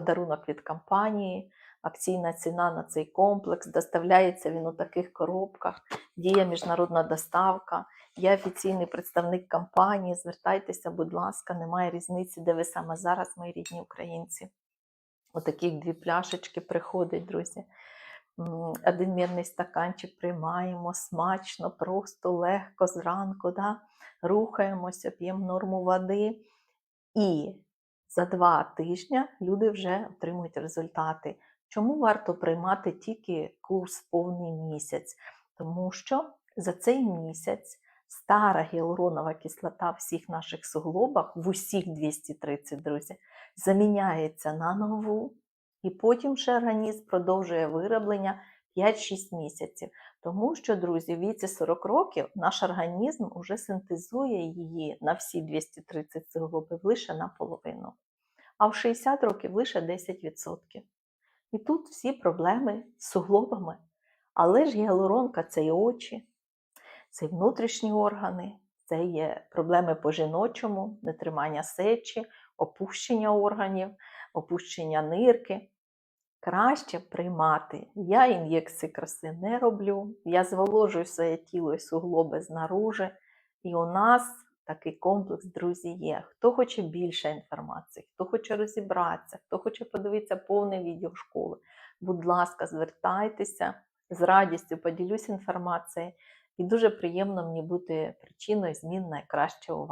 подарунок від компанії, акційна ціна на цей комплекс. Доставляється він у таких коробках, діє міжнародна доставка. Я офіційний представник компанії. Звертайтеся, будь ласка, немає різниці, де ви саме зараз, мої рідні українці. Отакі дві пляшечки приходять, друзі. Один мірний стаканчик приймаємо смачно, просто легко зранку. Да? Рухаємося, п'ємо норму води. І за два тижні люди вже отримують результати. Чому варто приймати тільки курс повний місяць? Тому що за цей місяць стара гіалуронова кислота в всіх наших суглобах, в усіх 230, друзі, заміняється на нову, і потім ще організм продовжує вироблення 5-6 місяців. Тому що, друзі, в віці 40 років наш організм вже синтезує її на всі 230 суглобів лише наполовину, а в 60 років лише 10%. І тут всі проблеми з суглобами. Але ж гіалуронка це і очі, це й внутрішні органи, це є проблеми по жіночому, нетримання сечі, опущення органів, опущення нирки. Краще приймати. Я ін'єкції краси не роблю, я зволожую своє тіло і суглоби знаружи. І у нас такий комплекс, друзі, є. Хто хоче більше інформації, хто хоче розібратися, хто хоче подивитися повне відео школи. Будь ласка, звертайтеся, з радістю поділюсь інформацією. І дуже приємно мені бути причиною змін найкраще у вас.